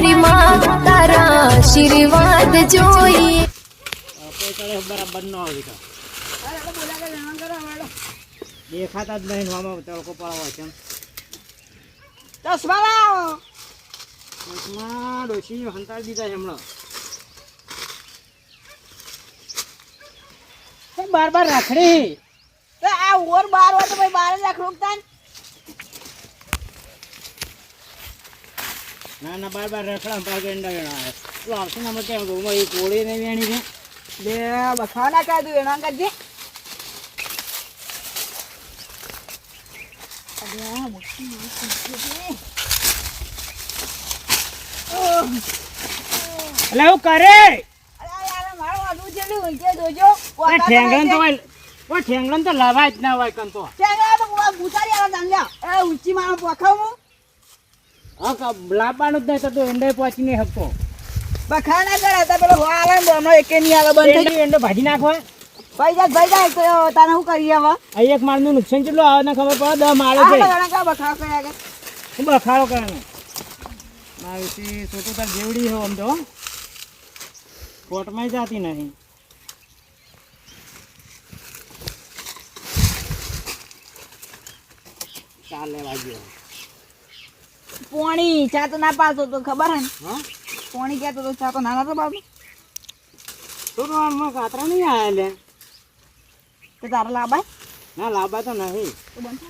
મારી માં તારા આશીર્વાદ જોઈએ દેખાતા જ નહીં આમાં તડકો પાડવા છે ચશ્મા લાવો ચશ્મા ડોશી હંતાડી દીધા છે હમણાં બાર બાર રાખડી આ ઓર બાર હોય તો ભાઈ બાર જ રાખ રોકતા ને. ના ના બાર બાર રખડા પાર ગેંડા વેણા તો આવશે ને કેમ કહું એ કોળી નહીં વેણી છે. બે બખાના કાઢું છે. ઓહ, એટલે એવું કરે? ઠેંગણ તો લવાય જ ના હોય કંતો ઠેંગણ તો ગુસારી આલા દાંડિયા. એ ઊંચી માણસ પોખાવ. હું હા લાવવાનું જ નહીં થતું એંડે પહોંચી નહીં હકો બખા ના કરે તો પેલો આવે હમણાં એકે નહીં આવે બંધ થઈ એંડે એંડે ભાજી નાખવા ભાઈ જાય ભાઈ જાય તો તને શું કરીએ હવે? આ એક માળનું નુકસાન કેટલું આવે ને ખબર પડે? દસ માળો છે. બખાવ કર્યા કે શું બખાડો કરવાનો ના વિશે છોટું તાર જેવડી હો આમ તો કોર્ટમાં જાતી નહીં. ચાલે વાગ્યો. પોણી ચા તો ના પાડતો તો ખબર હે ને? હા? પોણી કહેતો તો ચા તો ના નતો પાડતો તો આમાં કાતરા નહીં આયા લે તો તારે લાભાય ના લાંબા તો નહીં. તો બંધ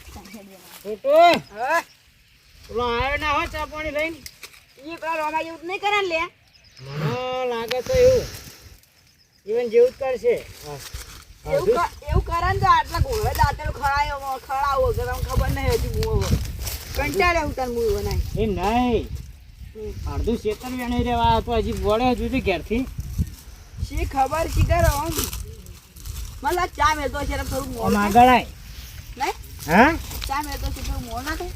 હા. પેલો આવ્યો ના હો ચા પાણી લઈને? ઈ પેલા રોગા જેવું નહીં કરે લે. મને લાગે તો એવું. જીવન જેવું જ કરશે. એવું એવું કરે ને તો આટલા ઘોડે દાંતેલું ખળાયો ખળાવો કે તમને ખબર નહીં હજુ હું કંટાળે હું તને હું બનાવી એ નહીં. અડધું શેતર વેણી રહેવા તો હજી વળે હજુ ઘેરથી. શી ખબર શી કરો? મને ચા મેળતો છે થોડું મોડું આમાં. આગળ આય નહીં? હા? ચા મેળતો છે થોડું મોડું ના થાય.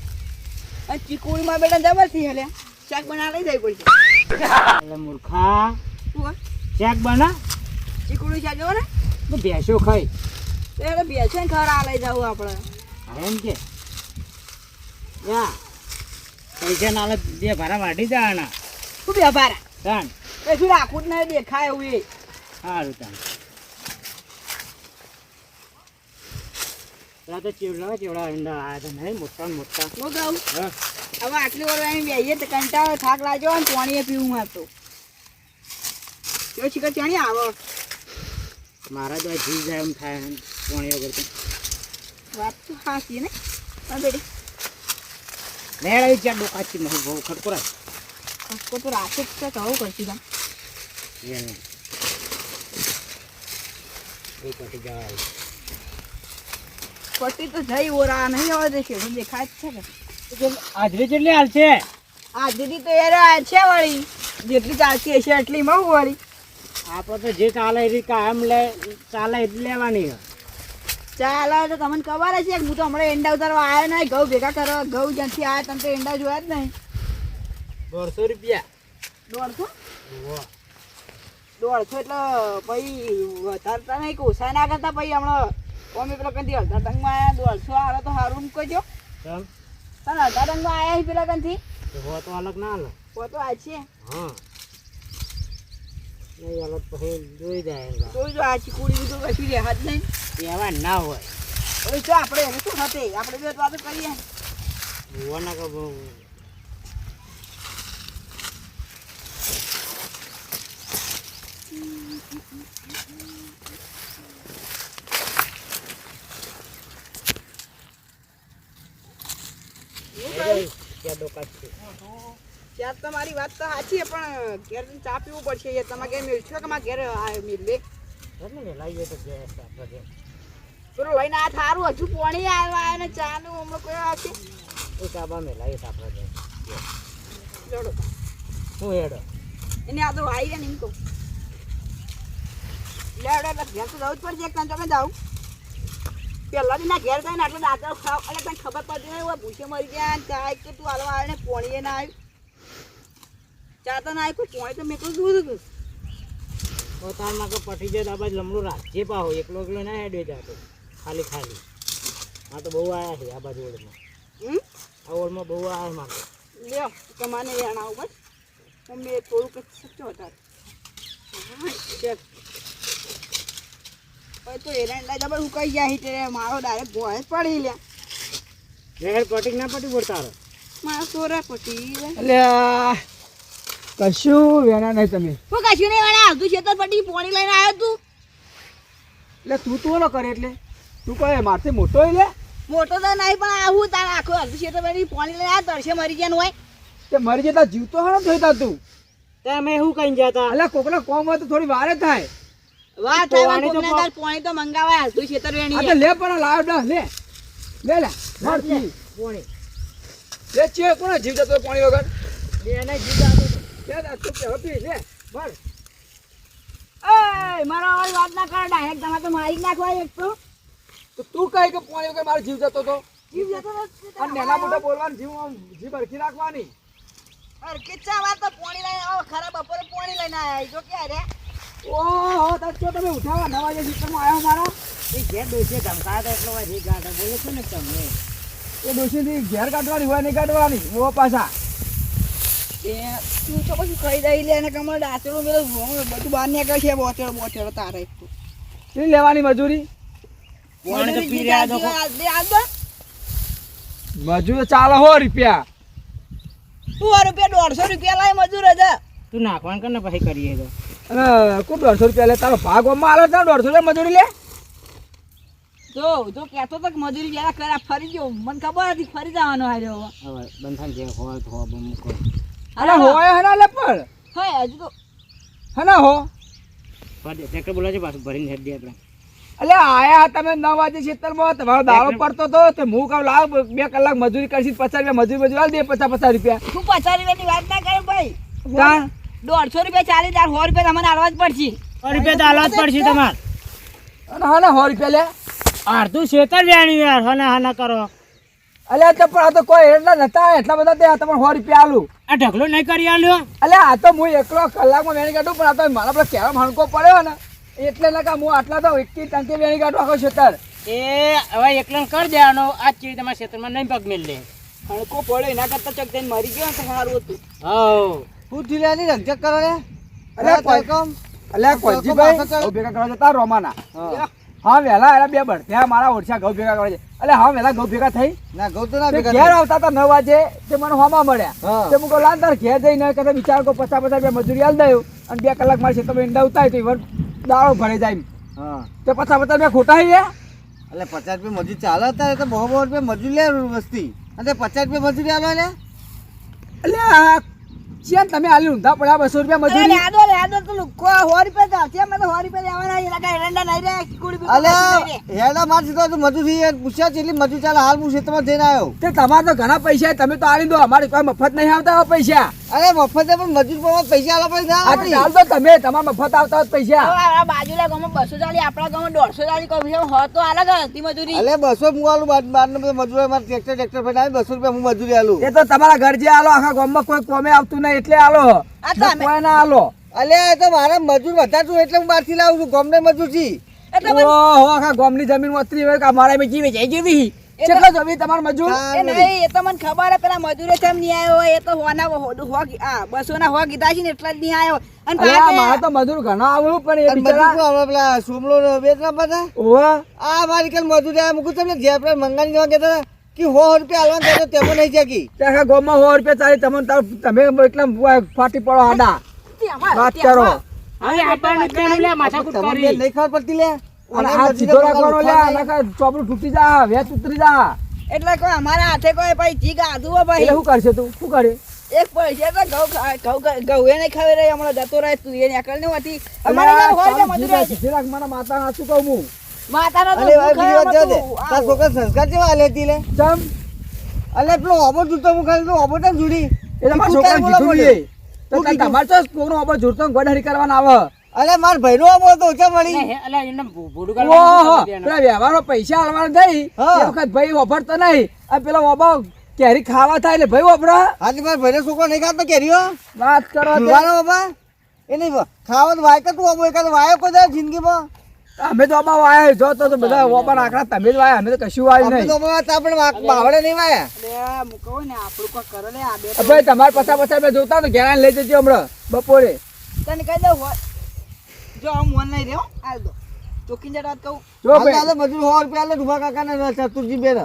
અને ચીકુડીમાં બેટા જબરથી હલે. શાક બના લઈ જાય પડશે. મૂર્ખા? શાક બના? ચીકુડી શાક જો ને તો ભેંસો ખાઈ તો બેસે ને ખરા લઈ જવું આપણે. એમ કે. યા. પૈસા નાલે બે ભારા વાટી જવાના શું બે ભારા? તાન એ શું જ નહીં દેખાય એવું એ. સારું તાન પેલા તો ચેવડા ચેવડા ઈંડા આવ્યા હતા નહીં મોટા ને મોટા. હું કહું? હવે આટલી વાર અહીં બેહીએ તો કંટાળો થાક લાગ્યો અને પાણીએ પીવું મારતો કેવો શીખર ચાણી આવો. મારા તો જીવ જાય એમ થાય પોણી વગર તો. વાત તો હાસી ને. હા બેટી. મેળ આવી ચાર ડોકાચી નહીં બહુ ખટકોરા. ખટકો તો રાખે જ છે કહું કરશું તમ? પટી તો જઈ ઓરા નહીં આવે છે શેઠું દેખાય જ છે કે. હાજરી કેટલી હાલ છે. હાજરી તો યાર છે વળી. જેટલી ચાલતી હશે એટલી મહુ વળી. આપણે તો જે ચાલે એ રીતે કાયમ લે ચાલે એટલી લેવાની છે. ચાલો તો તમને ખબર છે હું તો હમણાં એંડા ઉતારવા આવ્યો નહીં. ઘઉં ભેગા કરો ઘઉં જ્યાંથી આવ્યા તમે તો એંડા જોયા જ નહીં. દોઢસો રૂપિયા. દોઢસો? દોઢસો એટલે પછી વધારતા નહીં કે ઓછા ના કરતા. પછી હમણાં અમે પેલા કંથી અડધા ટંગમાં આવ્યા. દોઢસો આવે તો સારું કેમ તને અડધા ટંગમાં આવ્યા પેલા કંથી તો હો તો અલગ ના હાલે હો તો આ છે. હા. નહીં અલગ પછી જોઈ જાય જોઈ જો આ ચીકુડી બીજું કશું રહ્યા જ નહીં. એવા ના હોય. હવે જો આપણે એને શું હતે આપણે બે વાતો કરીએ. હોવાના કે તમારી વાત તો સાચી પણ ઘેર ચા પીવું પડશે. તમે ઘેર મેળશો કે મારા ઘેર મેળવે એટલે ને તો ઘેર. પેલો લઈને આ થારું, હજુ પોણી આવ્યા ને ચા નું હમણાં કોઈ આવશે? એ કાબા મેલાવીએ તો આપણે ઘેર. જોડો શું હેડો? એને આ તો આવી ને એમ કહું લેડો એટલે ઘેર તો જવું જ પડશે, એક તમે જાઉં. પહેલા ના ઘેર થાય ને આટલો દાંતર ખાવ એટલે તને ખબર પડતી હોય ભૂસે મરી ગયા ને કે તું હાલવા આવે ને, પોણીએ ના આવ્યું. ચા તો ના આવ્યું પોણી તો મેં તો દૂધ પોતામાં કે પટી જાય તો આ બાજુ લમડું રાખજે પાહો. એકલો એકલો ના હેડે જાતો. ખાલી ખાલી. આ તો બહુ આયા છે આ બાજુ ઓળમાં. હમ? આ ઓળમાં બહુ આયા મારે લ્યો તમારે જણાવું બસ. મમ્મી એ થોડુંક સચ્ચો હતા. હવે તો એરંડા જબર ઉકાઈ ગયા છે મારો ડાયરેક્ટ ભોય પડી લ્યા. વેર પટીક ના પટી બોલ તારો? મારો સોરા પટી લે. એટલે કશું વેના નહીં તમે. હું કશું નહીં વાળા આવતું છે તો પટી પોણી લઈને આવ્યો તું. એટલે તું તું ઓલો કરે એટલે. તું કહે મારથી મોટો લે. મોટો તો નહીં પણ આવું તારે આખો અડધું છે તો પટી પોણી લઈને આવ્યો તરશે મરી ગયા હોય. તે મરી જતા જીવતો હારો જોઈતા તું. તમે અમે શું કહીને જતા એટલે કોકના કોમ હોય તો થોડી વારે થાય. વાત થાય તો પોણી તો મંગાવાય હાલતું છે તર વેણી તો લે. પણ લાવ ડ લે. લે લે મારતી તું. પોણી. લે છે કોને જીવ જતો પાણી વગર? બે ને જીવ જાતો તો. લે તું કે હતી લે માર એ મારા અવાજ વાત ના કરે ડાયરેક્ટ તમારે તો મારી નાખવા એક તો. તો તું કહી કે પોણી વગર મારો જીવ જતો તો? જીવ જતો નેના મોટા બોલવાનું જીવ હરખી રાખવાની અરે કિચ્ચા વાત તો પોણી લઈને આવો ખરા બપોરે પોણી લઈને આયા જો કે રે ઓહો તાર તમે ઉઠાવા નવા જે શિખરમાં આવ્યો મારા. એ ઘેર ધમકાયા હતા એટલો એ ગાંઠો બોલે છે ને તમે? એ ડોશીથી ઘેર કાઢવાની હોય નહીં કાઢવાની ઓ પાછા. તું તો પછી કહી દઈ લે એને કમર ડાચડું બધું બધું બહાર નીકળે છે બોચડો બોચડો તારે કેટલી લેવાની મજૂરી? પોણી તો મજૂરી જે તો ચાલે હો રૂપિયા. તું રૂપિયા દોઢસો રૂપિયા લાય મજૂર હતા તું નાખવાનું કર ને પછી કરીએ તો. ખૂબ દોઢસો રૂપિયા લે? તારો ભાગ ઓમાં તારો દોઢસો રૂપિયા મજૂરી લે? જો જો કહેતો તો મજૂરી જરા કરા ફરી ગયો મને ખબર હતી ફરી જવાનો હવે બંધન જે હોય તો અરે હોય હના લે પણ? હોય હજુ તો હના હો? ટ્રેક્ટર બોલાવજો પાછું ભરીને હેડ દે આપણે. એટલે આયા તમે નવ વાગે ખેતરમાં તમારો દાડો પડતો તો તે હું કહું લાવ બે કલાક મજૂરી કરશી પચાસ રૂપિયા મજૂરી મજૂરી આલ દે પચાસ પચાસ રૂપિયા. તું પચાસ રૂપિયાની વાત ના કરે ભાઈ? કા દોઢસો રૂપિયા ચાલી તાર સો રૂપિયા તમને આલવા જ પડશે. સો રૂપિયા તો આલવા જ પડશે તમારે. અને હના સો રૂપિયા લે. અડધું શેતર વ્યાણી યાર હના હના કરો. અલ્યા તો પણ આ તો કોઈ એટલા નતા એટલા બધા દે તમે સો રૂપિયા આલું. આ ઢગલો નહીં કરી આલ્યો? અલે આ તો હું એકલો કલાકમાં વેણી કાઢું પણ આ તો મારા પેલા કહેવા હણકો પડ્યો ને. એટલે ના કા હું આટલા તો એકથી ટંકી વેણી કાઢું આખો ક્ષેત્ર એ હવે એકલો કરી દેવાનો. આ ચીડી તમારા ક્ષેત્રમાં નહીં પગ મેળ લે હણકો પડ્યો એના કરતા ચક થઈને મરી ગયો તો સારું હતું. હા હું ઢીલાની રંજક કરો ને. અલે કોઈ અલે કોઈ ભેગા કરવા જતા રોમાના. હા. વહેલા એલા બે બળ્યા મારા ઓરછા ઘઉં ભેગા કરે છે. એટલે હા વહેલા ઘઉં ભેગા થઈ. ના ઘઉં તો ના ભેગા ઘેર આવતા હતા નવ વાગે તે મને હોમાં મળ્યા. હા. તે હું કહું લાન તાર ઘેર જઈને કદાચ વિચાર કો પચાસ પચાસ રૂપિયા મજૂરી આલ દઉં અને બે કલાક મારી તમે ઈંડા ઉતાય તો ઈવન દાળો ભરે જાય હા. તે પચાસ પચાસ રૂપિયા ખોટા હી એટલે પચાસ રૂપિયા મજૂરી ચાલે અત્યારે તો બહુ બહુ રૂપિયા મજૂરી લે વસ્તી. અને પચાસ રૂપિયા મજૂરી આલો ને એટલે ચેન તમે આલી ઊંધા પડ્યા બસો રૂપિયા મજૂરી. લેદો લેદો તો લુકો સો રૂપિયા તો આવશે મને સો રૂપિયા લેવાના એના કઈ એરંડા નહીં રહ્યા કુડી બી અલે. હેડા માર સીધો તો મજૂરી પૂછ્યા છે એટલી મજૂરી ચાલે હાલ હું ખેતરમાં જઈને આવ્યો. તે તમારે તો ઘણા પૈસા તમે તો આલી દો અમારે કોઈ મફત નહીં આવતા હોય પૈસા. અરે મફતે પણ મજૂર પણ પૈસા આલો પડે ના આ તો ચાલ દો તમે તમારા મફત આવતા હોત પૈસા. આ બાજુના ગામમાં બસો ચાલી આપણા ગામમાં દોઢસો ચાલી વિષય હોય તો અલગ હતી મજૂરી. અલે બસો હું આલું બાર ને મજૂર મારે ટ્રેક્ટર ટ્રેક્ટર ભાઈ આવે બસો રૂપિયા હું મજૂરી આલું. એ તો તમારા ઘર જે આલો આખા ગામમાં કોઈ કોમે આવતું નહીં એટલે આલો. આ તો કોઈ ના આલો. અલે એ તો મારે મજૂર વધારે છું એટલે હું બહારથી લાવું છું ગમને મજૂર છી એટલે ઓહો આખા ગામની જમીન વતરી હોય કે અમારે મેં જીવે જઈ જેવી. તો- કેટલો જમીન તમાર મજૂર? એ નહીં એ તો મને ખબર હે પેલા મજૂરે કેમ નહીં આવ્યો એ તો હોના હો હો આ બસો ના હો કીધા છે ને એટલા જ નહીં આવ્યો અને આ મારા તો મજૂર ઘણો આવ્યું પણ એ બિચારા કોણ? પેલા સોમલો નો ત્રણ બધા ઓહો આ મારી કાલ મજૂર આ મૂકું તમને જે આપણે મંગાની જવા હતા કે હો રૂપિયા આલવા કહેતો તેમાં નહીં જાગી ત્યાં ગોમાં હો રૂપિયા ચાલી તમે તાર- તમે એટલા ફાટી પડો આડા. વાત કરો. હવે આપણને કેમ લે માથા કુટ કરી. નહીં ખબર પડતી લે. અને અને આ મજૂરી સીધો રાખવાનો લે ચોપડું તૂટી જા વેચ ઉતરી જા. એટલે કોઈ અમારા હાથે કોઈ ભાઈ જી ગાધું ભાઈ. શું કરશે તું? શું કરે? એક પૈસા તો ઘઉં ઘઉં ઘઉં ઘઉં ખાવી રહી હમણાં જતો રહે તું એ નીકળ ને હતી. અમારે હોય તારું ને મજૂરી. જીરા- આવી. જીરા મારા માતા હાચું કહું હું? માતાનો તો અલે ભાઈ ભૂખ બીજી વાત હે જવા દે બધું. તાર છોકરા સંસ્કાર કેવા આલે હતી લે? ચમ? અલે પેલો ઓબો જૂતો હું ખાલી તો ઓબો કેમ જુડી? એ તમારા તું તમારે કોનો આપણે જોડતો ગોડારી કરવાના આવે. અલે માર ભાઈનો ઓબો તો કે મળી. અલે એને ભૂંડું ઓહો પેલા વ્યવહારો પૈસા આલવાના થઈ એ વખત ભાઈ વાપરતો નહીં. આ પેલો બાબા કેરી ખાવા થાય એટલે ભાઈ વાપરા. આજે માર ભાઈનો છોકરો નહીં ખાતો કેરીઓ વાત કરો તે. બાબા. એ નહીં ખાવા તો વાય તું ઓબો એકાદ વાયો કોઈ જિંદગીમાં? અમે તો અબાવ વાયા જો તો તો બધા ઓપા આકડા તમે જ વાયા અમે તો કશું વાયું નહીં. તો અમારા તા પણ બાવળે નહીં વાયા. અરે મૂકો ને આપણું કોઈ કરો આ બે ભાઈ તમારે પછા પછા મેં જોતા તો ઘેરા લઈ જજો હમણાં બપોરે. તને કહી દઉં જો હું મોન નહીં રહ્યો. હાલ દો. ચોખ્ખી જ વાત કહું. જો ભાઈ. તાલે સો રૂપિયા લે ડુબા કાકા ને ચતુરજી બેન.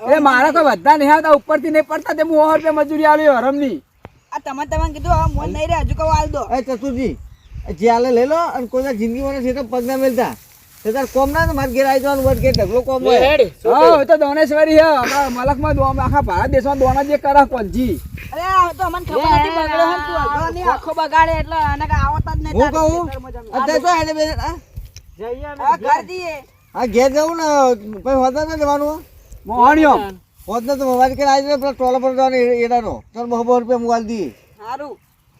એ મારા તો બધા નહીં આવતા ઉપરથી નહીં પડતા તે હું સો રૂપિયા મજૂરી આલ્યો હરમની. આ તમે તમે કીધું મોન નહીં રહ્યા હજુ કહું હાલ દો. એ ચતુરજી જે હાલે લઈ લો અને કોઈના જિંદગીમાં છે તો પગ ના મેલતા. તે તાર કોમ ના મારે ઘેર આવી જવાનું વધ ઘેર ઢગલો કોમ હોય. હા તો દોનેશ્વરી હે આપણા મલકમાં દો આખા ભારત દેશમાં દોના જે કરા કોંજી અરે આ તો અમને ખબર નથી તું આખો બગાડે એટલે આને કાંઈ આવતા જ નહીં હું કહું? અત્યારે તો એને જઈએ ઘર આ ઘેર જવું ને પછી હોતા ના જવાનું મોહણિયો હોત ને તો મોબાઈલ કે આવી જાય પેલા ટોલા પર જવાનું એડાનો. ચાલ બહુ બહુ રૂપિયા મોબાઈલ દઈએ સારું.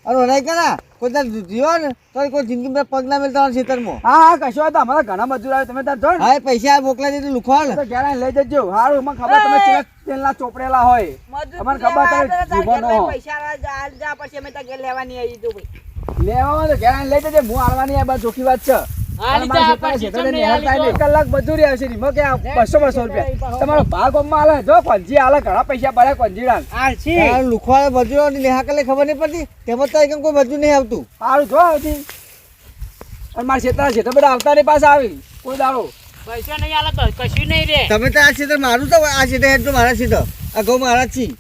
અને ઓનાઈ કરા કોઈ તાર જીવો ને તો કોઈ જિંદગીમાં પગ ના મેળતા ખેતરમાં. હા હા કશો વાંધો અમારા ઘણા મજૂર આવે તમે તાર જો હા પૈસા મોકલા દીધું લુખવાડ તો ઘેરા લઈ જજો. હારું મને ખબર તમે તેલના ચોપડેલા હોય. તમને ખબર તમે તો પૈસા જા જા પછી અમે તાર લેવાની આવી તું ભાઈ લેવામાં તો ઘેરા લઈ જજો. હું આલવાની આ ચોખ્ખી વાત છે. નહીં. કલાક બધું રહ્યા નહીં કે બસો બસો રૂપિયા તમારો ભાગ અમમાં આલે જો પંજી આલે ઘણા પૈસા પડે કોંજી આ છે લુખવાડ મજૂરો લેહા કરે ખબર નહીં પડતી તેમાં તો એકમ કોઈ મજૂર નહીં આવતું સારું જો આવતી અને મારા છે તો બધા આવતા નહીં પાસે આવી કોઈ દાડો પૈસા નહીં આલે તો કશું નહીં રે તમે તો આ ક્ષેત્ર મારું તો આ ક્ષેત્ર એટલું મારા ક્ષેત્ર આ ઘઉં મારા છી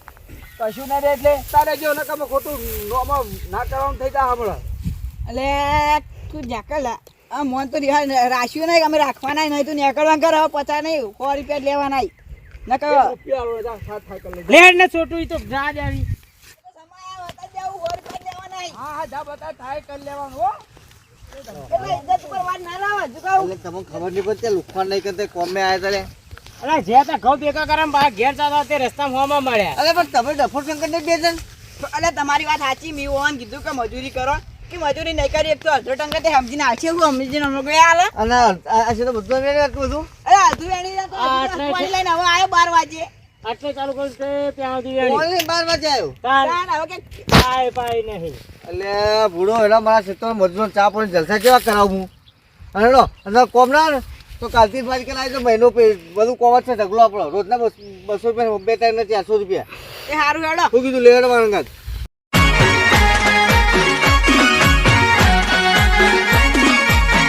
કશું નહીં રે એટલે તારે જો નકમ ખોટું નોમાં ના કરવાનું થઈ જાય હમણાં એટલે તું જાકલા આ મોન તો રાખ્યું નહીં અમે રાખવાના નહીં તું નીકળવા કર હવે પચા નહીં સો રૂપિયા લેવાના ન કહો રૂપિયા આલો, જા, સાત સાત કરી લેજો. લે હેડ ને છોટું ઈ તો જા જ આવી. હા હા જા બતા થાય કરી લેવાનું હો. તમને ખબર નહીં પડતી લુખવાડ નહીં કરતા કોમે આવ્યા તારે અરે જે તા ઘઉં ભેગા કરે બહાર ઘેર જતા તે રસ્તા હોમાં મળ્યા. અરે પણ તમે ડફોર શંકર ને બે જણ. અરે તમારી વાત સાચી મેં ઓન કીધું કે મજૂરી કરો. કે મજૂરી નહીં કરી એક તો અડધો ટંકા તે સમજીને આવશે હું સમજીને અમે ગયા હાલે અને આ આ બધું મેળવે આટલું બધું? અરે અડધું વેણી તો આ અડધું આટલે પાણી લઈને હવે આવ્યો બાર વાગે. આટલે ચાલુ કર્યું ત્યાં સુધી વેણી. ઓનલી બાર વાગે આવ્યો તાન હવે કે પાય પાય નહીં. એટલે ભૂડો એના મારા ક્ષેત્ર મજૂરો ચા પણ જલસા કેવા કરાવું હું? અને લો અને કોમ ના તો કાલથી મારી કરાવી તો મહિનો બધું કોમ છે ઢગલો આપણો. રોજના બસ બસો રૂપિયા બે ત્રણ ને ચારસો રૂપિયા. એ સારું હેડો. શું કીધું? મારા